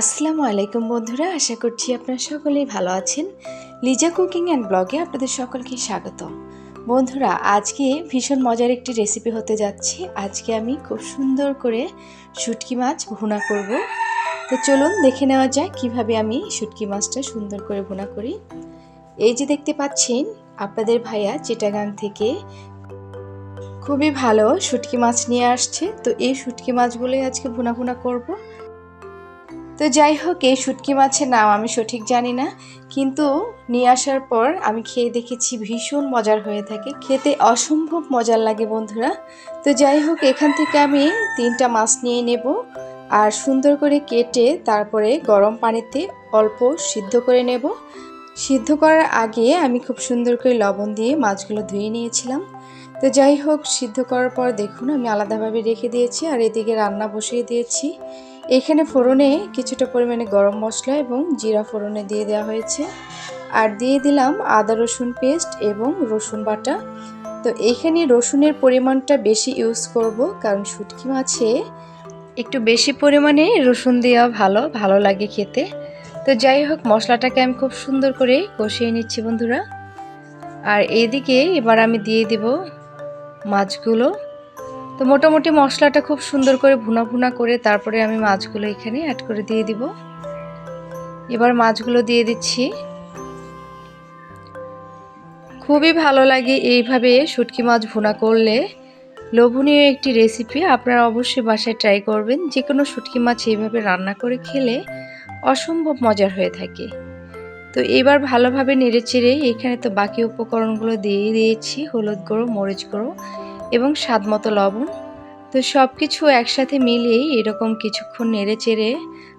আসসালামু আলাইকুম বন্ধুরা, আশা করছি আপনারা সকলেই ভালো আছেন। লিজা কুকিং অ্যান্ড ব্লগে আপনাদের সকলকে স্বাগত। বন্ধুরা, আজকে ভীষণ মজার একটি রেসিপি হতে যাচ্ছে। আজকে আমি খুব সুন্দর করে শুটকি মাছ ভুনা করব। তো চলুন দেখে নেওয়া যায় কীভাবে আমি শুটকি মাছটা সুন্দর করে ভুনা করি। এই যে দেখতে পাচ্ছেন, আপনাদের ভাইয়া চিটাগাং থেকে খুবই ভালো শুটকি মাছ নিয়ে আসছে। তো এই শুটকি মাছগুলোই আজকে ভুনা ভুনা করব। তো যাই হোক, এই শুটকি মাছের নাম আমি সঠিক জানি না, কিন্তু নিয়ে আসার পর আমি খেয়ে দেখেছি ভীষণ মজার হয়ে থাকে। খেতে অসম্ভব মজার লাগে বন্ধুরা। তো যাই হোক, এখান থেকে আমি তিনটা মাছ নিয়ে নেব আর সুন্দর করে কেটে তারপরে গরম পানিতে অল্প সিদ্ধ করে নেব। সিদ্ধ করার আগে আমি খুব সুন্দর করে লবণ দিয়ে মাছগুলো ধুয়ে নিয়েছিলাম। তো যাই হোক, সিদ্ধ করার পর দেখুন, আমি আলাদাভাবে রেখে দিয়েছি আর এদিকে রান্না বসিয়ে দিয়েছি। এখানে ফোড়নে কিছুটা পরিমাণে গরম মশলা এবং জিরা ফোড়নে দিয়ে দেওয়া হয়েছে। আর দিয়ে দিলাম আদা রসুন পেস্ট এবং রসুন বাটা। তো এখানে রসুনের পরিমাণটা বেশি ইউজ করব কারণ শুটকি মাছে একটু বেশি পরিমাণে রসুন দেওয়া ভালো ভালো লাগে খেতে। তো যাই হোক, মশলাটাকে আমি খুব সুন্দর করে কষিয়ে নিচ্ছি বন্ধুরা। আর এইদিকে এবার আমি দিয়ে দেব মাছগুলো। তো মোটামুটি মশলাটা খুব সুন্দর করে ভুনা ভুনা করে তারপরে আমি মাছগুলো এখানে অ্যাড করে দিয়ে দিব। এবার মাছগুলো দিয়ে দিচ্ছি। খুবই ভালো লাগে এইভাবে শুটকি মাছ ভুনা করলে। লোভনীয় একটি রেসিপি আপনারা অবশ্যই বাসায় ট্রাই করবেন। যে কোনো শুটকি মাছ এইভাবে রান্না করে খেলে অসম্ভব মজার হয়ে থাকে। তো এবার ভালোভাবে নেড়ে চেড়ে এখানে তো বাকি উপকরণগুলো দিয়ে দিয়েছি, হলুদ গুঁড়ো, মরিচ গুঁড়ো এবং স্বাদ মতো লবণ। তো সব কিছু একসাথে মিলিয়েই এরকম কিছুক্ষণ নেড়ে চেড়ে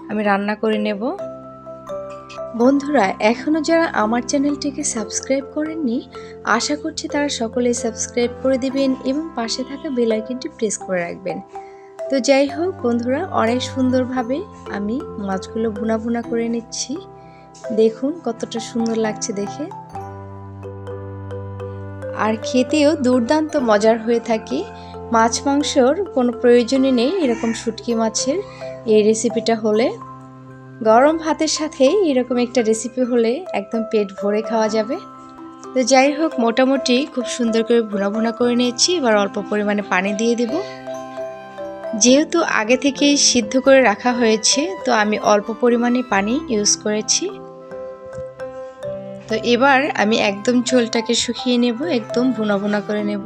আমি রান্না করে নেব। বন্ধুরা এখনও যারা আমার চ্যানেলটিকে সাবস্ক্রাইব করেননি, আশা করছি তারা সকলেই সাবস্ক্রাইব করে দিবেন এবং পাশে থাকা বেল আইকনটি প্রেস করে রাখবেন। তো যাই হোক, বন্ধুরা, অনেক সুন্দরভাবে আমি মাছগুলো ভুনা ভুনা করে নিচ্ছি। দেখুন, কতটা সুন্দর লাগছে দেখে। আর খেতেও দুর্দান্ত মজার হয়ে থাকে। মাছ মাংসর কোনো প্রয়োজনই নেই এরকম শুটকি মাছের এই রেসিপিটা হলে। গরম ভাতের সাথে এরকম একটা রেসিপি হলে একদম পেট ভরে খাওয়া যাবে। তো যাই হোক, মোটামুটি খুব সুন্দর করে ভুনা ভুনা করে নিয়েছি। এবার অল্প পরিমাণে পানি দিয়ে দেব। যেহেতু আগে থেকেই সিদ্ধ করে রাখা হয়েছে, তো আমি অল্প পরিমাণে পানি ইউজ করেছি। তো এবার আমি একদম ঝোলটাকে শুকিয়ে নেব, একদম ভুনা ভুনা করে নেব।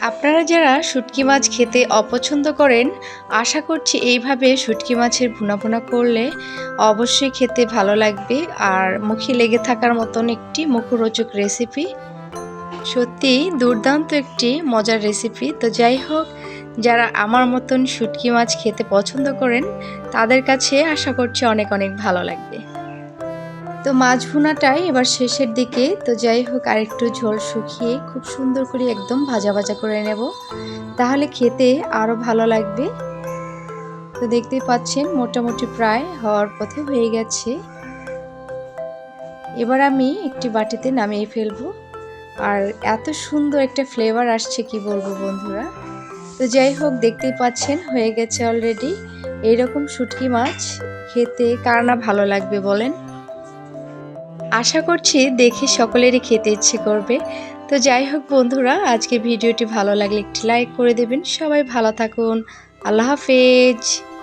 আপনারা যারা শুটকি মাছ খেতে অপছন্দ করেন, আশা করছি এইভাবে শুটকি মাছের ভুনা ভুনা করলে অবশ্যই খেতে ভালো লাগবে। আর মুখে লেগে থাকার মতন একটি মুখরোচক রেসিপি সত্যি দুর্দান্ত একটি মজার রেসিপি তো যাই হোক, যারা আমার মতন শুটকি মাছ খেতে পছন্দ করেন, তাদের কাছে আশা করছি অনেক অনেক ভালো লাগবে। তো মাছ ভুনাটাই এবার শেষের দিকে। তো যাই হোক, আরেকটু ঝোল শুকিয়ে খুব সুন্দর করে একদম ভাজা ভাজা করে নেব। তাহলে খেতে আরও ভালো লাগবে। তো দেখতেই পাচ্ছেন, মোটামুটি প্রায় হওয়ার পথে হয়ে গেছে। এবার আমি একটি বাটিতে নামিয়ে ফেলব। আর এত সুন্দর একটা ফ্লেভার আসছে, কি বলব বন্ধুরা? তো যাই হোক, দেখতেই পাচ্ছেন, হয়ে গেছে অলরেডি এইরকম শুটকি মাছ খেতে কার না ভালো লাগবে বলেন? আশা করছি দেখে সকলেরই খেতে ইচ্ছে করবে। তো যাই হোক বন্ধুরা আজকে ভিডিওটি ভালো লাগলে একটি লাইক করে দেবেন। সবাই ভালো থাকুন। আল্লাহ হাফেজ।